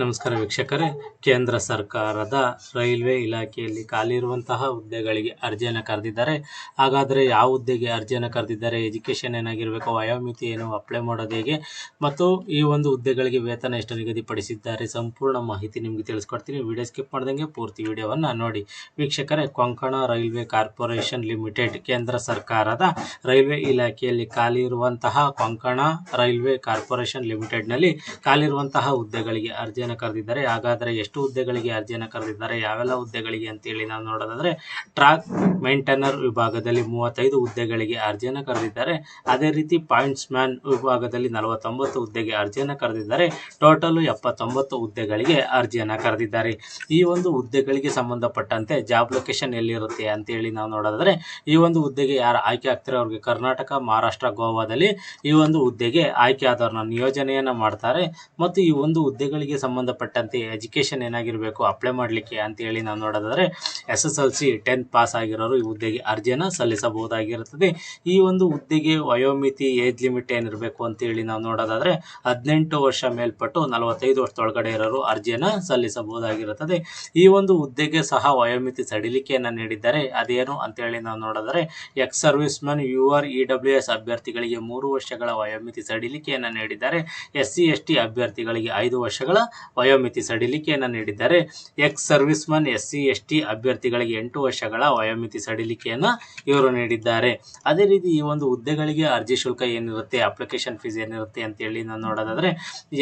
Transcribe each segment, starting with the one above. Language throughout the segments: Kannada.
ನಮಸ್ಕಾರ ವೀಕ್ಷಕರೇ. ಕೇಂದ್ರ ಸರ್ಕಾರದ ರೈಲ್ವೆ ಇಲಾಖೆಯಲ್ಲಿ ಖಾಲಿ ಇರುವಂತಹ ಹುದ್ದೆಗಳಿಗೆ ಅರ್ಜಿಯನ್ನು ಕರೆದಿದ್ದಾರೆ. ಹಾಗಾದರೆ ಯಾವ ಹುದ್ದೆಗೆ ಅರ್ಜಿಯನ್ನು ಕರೆದಿದ್ದಾರೆ? ಎಜುಕೇಷನ್ ಏನಾಗಿರಬೇಕು? ವಯೋಮಿತಿ ಏನು? ಅಪ್ಲೈ ಮಾಡೋದು ಹೇಗೆ? ಮತ್ತು ಈ ಒಂದು ಹುದ್ದೆಗಳಿಗೆ ವೇತನ ಎಷ್ಟು ನಿಗದಿಪಡಿಸಿದ್ದಾರೆ? ಸಂಪೂರ್ಣ ಮಾಹಿತಿ ನಿಮಗೆ ತಿಳಿಸ್ಕೊಡ್ತೀನಿ. ವಿಡಿಯೋ ಸ್ಕಿಪ್ ಮಾಡ್ದಂಗೆ ಪೂರ್ತಿ ವಿಡಿಯೋವನ್ನು ನೋಡಿ. ವೀಕ್ಷಕರೇ, ಕೊಂಕಣ ರೈಲ್ವೆ ಕಾರ್ಪೊರೇಷನ್ ಲಿಮಿಟೆಡ್ ಕೇಂದ್ರ ಸರ್ಕಾರದ ರೈಲ್ವೆ ಇಲಾಖೆಯಲ್ಲಿ ಖಾಲಿ ಇರುವಂತಹ ಕೊಂಕಣ ರೈಲ್ವೆ ಕಾರ್ಪೊರೇಷನ್ ಲಿಮಿಟೆಡ್ನಲ್ಲಿ ಖಾಲಿ ಇರುವಂತಹ ಹುದ್ದೆಗಳಿಗೆ ಅರ್ಜಿಯನ್ನು ಕರೆದಿದ್ದಾರೆ. ಹಾಗಾದರೆ ಎಷ್ಟು ಹುದ್ದೆಗಳಿಗೆ ಅರ್ಜಿಯನ್ನು ಕರೆದಿದ್ದಾರೆ? ಯಾವೆಲ್ಲ ಹುದ್ದೆಗಳಿಗೆ ಅಂತೇಳಿ ನಾವು ನೋಡೋದಾದರೆ, ಟ್ರಾಕ್ ಮೇಂಟೈನರ್ ವಿಭಾಗದಲ್ಲಿ ಮೂವತ್ತೈದು ಹುದ್ದೆಗಳಿಗೆ ಅರ್ಜಿಯನ್ನು ಕರೆದಿದ್ದಾರೆ. ಅದೇ ರೀತಿ ಪಾಯಿಂಟ್ಸ್ ಮ್ಯಾನ್ ವಿಭಾಗದಲ್ಲಿ ನಲವತ್ತೊಂಬತ್ತು ಹುದ್ದೆಗೆ ಅರ್ಜಿಯನ್ನು ಕರೆದಿದ್ದಾರೆ. ಟೋಟಲ್ ಎಪ್ಪತ್ತೊಂಬತ್ತು ಹುದ್ದೆಗಳಿಗೆ ಅರ್ಜಿಯನ್ನು ಕರೆದಿದ್ದಾರೆ. ಈ ಒಂದು ಹುದ್ದೆಗಳಿಗೆ ಸಂಬಂಧಪಟ್ಟಂತೆ ಜಾಬ್ ಲೊಕೇಶನ್ ಎಲ್ಲಿರುತ್ತೆ ಅಂತೇಳಿ ನಾವು ನೋಡೋದಾದರೆ, ಈ ಒಂದು ಹುದ್ದೆಗೆ ಯಾರು ಆಯ್ಕೆ ಆಗ್ತಾರೆ? ಅವ್ರಿಗೆ ಕರ್ನಾಟಕ, ಮಹಾರಾಷ್ಟ್ರ, ಗೋವಾದಲ್ಲಿ ಈ ಒಂದು ಹುದ್ದೆಗೆ ಆಯ್ಕೆ ಆದವ್ರನ್ನ ನಿಯೋಜನೆಯನ್ನು ಮಾಡ್ತಾರೆ. ಮತ್ತು ಈ ಒಂದು ಹುದ್ದೆಗಳಿಗೆ ಸಂಬಂಧಪಟ್ಟಂತೆ ಎಜುಕೇಷನ್ ಏನಾಗಿರಬೇಕು ಅಪ್ಲೈ ಮಾಡಲಿಕ್ಕೆ ಅಂತೇಳಿ ನಾವು ನೋಡೋದಾದರೆ S S L C tenth pass ಆಗಿರೋರು ಈ ಹುದ್ದೆಗೆ ಅರ್ಜಿಯನ್ನು ಸಲ್ಲಿಸಬಹುದಾಗಿರುತ್ತದೆ. ಈ ಒಂದು ಹುದ್ದೆಗೆ ವಯೋಮಿತಿ ಏಜ್ ಲಿಮಿಟ್ ಏನಿರಬೇಕು ಅಂತೇಳಿ ನಾವು ನೋಡೋದಾದರೆ, ಹದಿನೆಂಟು ವರ್ಷ ಮೇಲ್ಪಟ್ಟು ನಲವತ್ತೈದು ವರ್ಷದೊಳಗಡೆ ಇರೋರು ಅರ್ಜಿಯನ್ನು ಸಲ್ಲಿಸಬಹುದಾಗಿರುತ್ತದೆ. ಈ ಒಂದು ಹುದ್ದೆಗೆ ಸಹ ವಯೋಮಿತಿ ಸಡಿಲಿಕೆಯನ್ನು ನೀಡಿದ್ದಾರೆ ಅದೇನು ಅಂತೇಳಿ ನಾವು ನೋಡಿದರೆ ex service man U R E W S ಅಭ್ಯರ್ಥಿಗಳಿಗೆ ಮೂರು ವರ್ಷಗಳ ವಯೋಮಿತಿ ಸಡಿಲಿಕೆಯನ್ನು ನೀಡಿದ್ದಾರೆ. ಎಸ್ ಸಿ ಎಸ್ ಟಿ ಅಭ್ಯರ್ಥಿಗಳಿಗೆ ಐದು ವರ್ಷಗಳ ವಯೋಮಿತಿ ಸಡಿಲಿಕೆಯನ್ನು ನೀಡಿದ್ದಾರೆ. Ex service man S C S T ಅಭ್ಯರ್ಥಿಗಳಿಗೆ ಎಂಟು ವರ್ಷಗಳ ವಯೋಮಿತಿ ಸಡಿಲಿಕೆಯನ್ನು ಇವರು ನೀಡಿದ್ದಾರೆ. ಅದೇ ರೀತಿ ಈ ಒಂದು ಹುದ್ದೆಗಳಿಗೆ ಅರ್ಜಿ ಶುಲ್ಕ ಏನಿರುತ್ತೆ ಅಪ್ಲಿಕೇಶನ್ ಫೀಸ್ ಏನಿರುತ್ತೆ ಅಂತೇಳಿ ನಾನು ನೋಡೋದಾದರೆ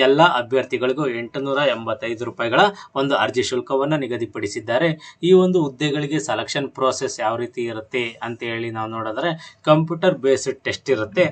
ಎಲ್ಲ ಅಭ್ಯರ್ಥಿಗಳಿಗೂ ಎಂಟುನೂರ ಎಂಬತ್ತೈದು ರೂಪಾಯಿಗಳ ಒಂದು ಅರ್ಜಿ ಶುಲ್ಕವನ್ನು ನಿಗದಿಪಡಿಸಿದ್ದಾರೆ. ಈ ಒಂದು ಹುದ್ದೆಗಳಿಗೆ ಸೆಲೆಕ್ಷನ್ ಪ್ರೋಸೆಸ್ ಯಾವ ರೀತಿ ಇರುತ್ತೆ ಅಂತ ಹೇಳಿ ನಾವು ನೋಡಿದ್ರೆ ಕಂಪ್ಯೂಟರ್ ಬೇಸ್ಡ್ ಟೆಸ್ಟ್ ಇರುತ್ತೆ.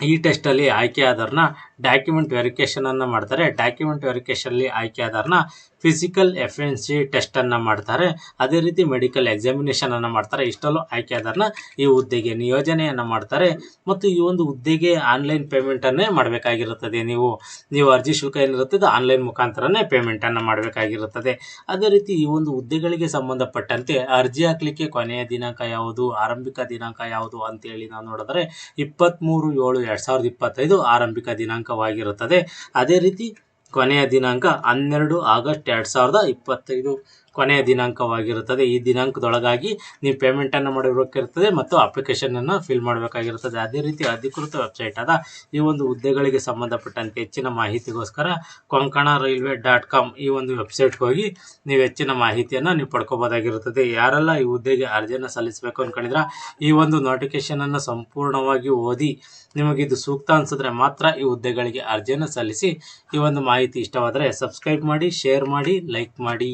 ಈ ಟೆಸ್ಟಲ್ಲಿ ಆಯ್ಕೆ ಆದವ್ರನ್ನ ಡಾಕ್ಯುಮೆಂಟ್ ವೆರಿಕೇಷನನ್ನು ಮಾಡ್ತಾರೆ. ಡಾಕ್ಯುಮೆಂಟ್ ವೆರಿಫಿಕೇಷನಲ್ಲಿ ಆಯ್ಕೆ ಆದವ್ರನ್ನ ಫಿಸಿಕಲ್ ಎಫಿಷಿಯನ್ಸಿ ಟೆಸ್ಟನ್ನು ಮಾಡ್ತಾರೆ. ಅದೇ ರೀತಿ ಮೆಡಿಕಲ್ ಎಕ್ಸಾಮಿನೇಷನನ್ನು ಮಾಡ್ತಾರೆ. ಇಷ್ಟಲ್ಲೂ ಆಯ್ಕೆ ಆದವ್ರನ್ನ ಈ ಹುದ್ದೆಗೆ ನಿಯೋಜನೆಯನ್ನು ಮಾಡ್ತಾರೆ. ಮತ್ತು ಈ ಒಂದು ಹುದ್ದೆಗೆ ಆನ್ಲೈನ್ ಪೇಮೆಂಟನ್ನೇ ಮಾಡಬೇಕಾಗಿರುತ್ತದೆ. ನೀವು ನೀವು ಅರ್ಜಿ ಶುಲ್ಕ ಏನಿರುತ್ತೆ ಅದು ಆನ್ಲೈನ್ ಮುಖಾಂತರನೇ ಪೇಮೆಂಟನ್ನು ಮಾಡಬೇಕಾಗಿರುತ್ತದೆ. ಅದೇ ರೀತಿ ಈ ಒಂದು ಹುದ್ದೆಗಳಿಗೆ ಸಂಬಂಧಪಟ್ಟಂತೆ ಅರ್ಜಿ ಹಾಕಲಿಕ್ಕೆ ಕೊನೆಯ ದಿನಾಂಕ ಯಾವುದು, ಆರಂಭಿಕ ದಿನಾಂಕ ಯಾವುದು ಅಂತೇಳಿ ನಾವು ನೋಡಿದ್ರೆ ಇಪ್ಪತ್ತ್ಮೂರು ಏಳು ಎರಡು ಸಾವಿರದ ಇಪ್ಪತ್ತೈದು ಆರಂಭಿಕ ದಿನಾಂಕವಾಗಿರುತ್ತದೆ ಅದೇ ರೀತಿ ಕೊನೆಯ ದಿನಾಂಕ ಹನ್ನೆರಡು ಆಗಸ್ಟ್ ಎರಡು ಸಾವಿರದ ಇಪ್ಪತ್ತೈದು. ಕೊನೆಯ ದಿನಾಂಕವಾಗಿರುತ್ತದೆ. ಈ ದಿನಾಂಕದೊಳಗಾಗಿ ನೀವು ಪೇಮೆಂಟನ್ನು ಮಾಡಬೇಕಿರುತ್ತದೆ ಮತ್ತು ಅಪ್ಲಿಕೇಶನನ್ನು ಫಿಲ್ ಮಾಡಬೇಕಾಗಿರುತ್ತದೆ ಅದೇ ರೀತಿ ಅಧಿಕೃತ ವೆಬ್ಸೈಟ್ ಆದ ಈ ಒಂದು ಹುದ್ದೆಗಳಿಗೆ ಸಂಬಂಧಪಟ್ಟಂತೆ ಹೆಚ್ಚಿನ ಮಾಹಿತಿಗೋಸ್ಕರ ಕೊಂಕಣ ರೈಲ್ವೆ ಡಾಟ್ ಕಾಮ್ ಈ ಒಂದು ವೆಬ್ಸೈಟ್ಗೆ ಹೋಗಿ ನೀವು ಹೆಚ್ಚಿನ ಮಾಹಿತಿಯನ್ನು ನೀವು ಪಡ್ಕೋಬೋದಾಗಿರುತ್ತದೆ. ಯಾರೆಲ್ಲ ಈ ಹುದ್ದೆಗೆ ಅರ್ಜಿಯನ್ನು ಸಲ್ಲಿಸಬೇಕು ಅಂದ್ಕೊಂಡಿದ್ರೆ ಈ ಒಂದು ನೋಟಿಫಿಕೇಶನನ್ನು ಸಂಪೂರ್ಣವಾಗಿ ಓದಿ ನಿಮಗಿದು ಸೂಕ್ತ ಅನಿಸಿದ್ರೆ ಮಾತ್ರ ಈ ಹುದ್ದೆಗಳಿಗೆ ಅರ್ಜಿಯನ್ನು ಸಲ್ಲಿಸಿ ಈ ಒಂದು ಮಾಹಿತಿ ಇಷ್ಟವಾದರೆ ಸಬ್ಸ್ಕ್ರೈಬ್ ಮಾಡಿ ಶೇರ್ ಮಾಡಿ ಲೈಕ್ ಮಾಡಿ.